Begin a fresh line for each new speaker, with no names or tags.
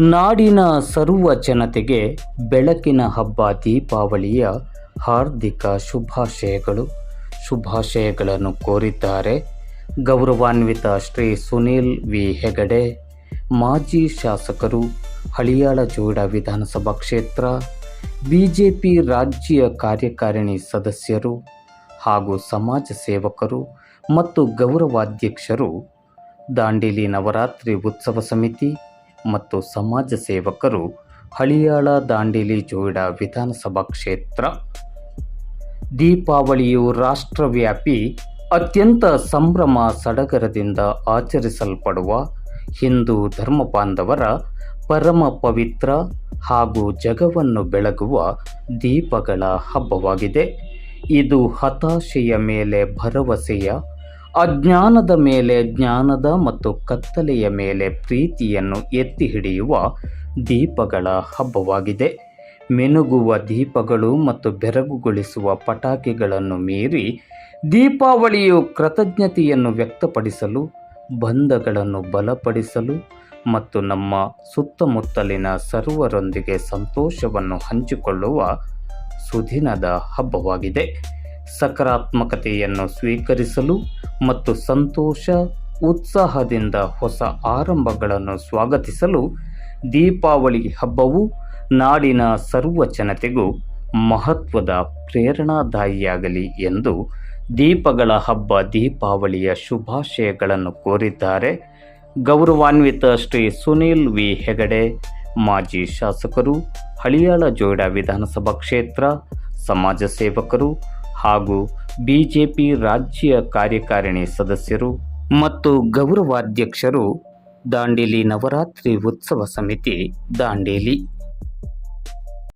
ನಾಡಿನ ಸರ್ವ ಜನತೆಗೆ ಬೆಳಕಿನ ಹಬ್ಬ, ದೀಪಾವಳಿಯ ಹಾರ್ದಿಕ ಶುಭಾಶಯಗಳು. ಶುಭಾಶಯಗಳನ್ನು ಕೋರಿದ್ದಾರೆ ಗೌರವಾನ್ವಿತ ಶ್ರೀ ಸುನೀಲ್ ವಿ. ಹೆಗಡೆ, ಮಾಜಿ ಶಾಸಕರು ಹಳಿಯಾಳ ಜೋಡ ವಿಧಾನಸಭಾ ಕ್ಷೇತ್ರ, ಬಿಜೆಪಿ ರಾಜ್ಯ ಕಾರ್ಯಕಾರಿಣಿ ಸದಸ್ಯರು ಹಾಗೂ ಸಮಾಜ ಸೇವಕರು ಮತ್ತು ಗೌರವಾಧ್ಯಕ್ಷರು, ದಾಂಡೇಲಿ ನವರಾತ್ರಿ ಉತ್ಸವ ಸಮಿತಿ ಮತ್ತು ಸಮಾಜ ಸೇವಕರು ಹಳಿಯಾಳ ದಾಂಡೇಲಿ ಜೋಯಿಡ ವಿಧಾನಸಭಾ ಕ್ಷೇತ್ರ. ದೀಪಾವಳಿಯು ರಾಷ್ಟ್ರವ್ಯಾಪಿ, ಅತ್ಯಂತ ಸಂಭ್ರಮ ಸಡಗರದಿಂದ ಆಚರಿಸಲ್ಪಡುವ ಹಿಂದೂ ಧರ್ಮ ಬಾಂಧವರ ಪರಮ ಪವಿತ್ರ ಹಾಗೂ ಜಗವನ್ನು ಬೆಳಗುವ ದೀಪಗಳ ಹಬ್ಬವಾಗಿದೆ. ಇದು ಹತಾಶೆಯ ಮೇಲೆ ಭರವಸೆಯ ಅಜ್ಞಾನದ ಮೇಲೆ ಜ್ಞಾನದ ಮತ್ತು ಕತ್ತಲೆಯ ಮೇಲೆ ಪ್ರೀತಿಯನ್ನು ಎತ್ತಿ ಹಿಡಿಯುವ ದೀಪಗಳ ಹಬ್ಬವಾಗಿದೆ. ಮಿನುಗುವ ದೀಪಗಳು ಮತ್ತು ಬೆರಗುಗೊಳಿಸುವ ಪಟಾಕಿಗಳನ್ನು ಮೀರಿ ದೀಪಾವಳಿಯು ಕೃತಜ್ಞತೆಯನ್ನು ವ್ಯಕ್ತಪಡಿಸಲು, ಬಂಧಗಳನ್ನು ಬಲಪಡಿಸಲು ಮತ್ತು ನಮ್ಮ ಸುತ್ತಮುತ್ತಲಿನ ಸರ್ವರೊಂದಿಗೆ ಸಂತೋಷವನ್ನು ಹಂಚಿಕೊಳ್ಳುವ ಸುದಿನದ ಹಬ್ಬವಾಗಿದೆ. ಸಕಾರಾತ್ಮಕತೆಯನ್ನು ಸ್ವೀಕರಿಸಲು ಮತ್ತು ಸಂತೋಷ, ಉತ್ಸಾಹದಿಂದ ಹೊಸ ಆರಂಭಗಳನ್ನು ಸ್ವಾಗತಿಸಲು ದೀಪಾವಳಿ ಹಬ್ಬವು ನಾಡಿನ ಸರ್ವ ಜನತೆಗೂ ಮಹತ್ವದ ಪ್ರೇರಣಾದಾಯಿಯಾಗಲಿ ಎಂದು ದೀಪಗಳ ಹಬ್ಬ ದೀಪಾವಳಿಯ ಶುಭಾಶಯಗಳನ್ನು ಕೋರಿದ್ದಾರೆ. ಗೌರವಾನ್ವಿತ ಶ್ರೀ ಸುನೀಲ್ ವಿ. ಹೆಗಡೆ, ಮಾಜಿ ಶಾಸಕರು, ಹಳಿಯಾಳ ಜೋಯಿಡಾ ವಿಧಾನಸಭಾ ಕ್ಷೇತ್ರ, ಸಮಾಜ ಸೇವಕರು ಹಾಗೂ ಬಿಜೆಪಿ ರಾಜ್ಯ ಕಾರ್ಯಕಾರಿಣಿ ಸದಸ್ಯರು ಮತ್ತು ಗೌರವಾಧ್ಯಕ್ಷರು ದಾಂಡೇಲಿ ನವರಾತ್ರಿ ಉತ್ಸವ ಸಮಿತಿ ದಾಂಡೇಲಿ.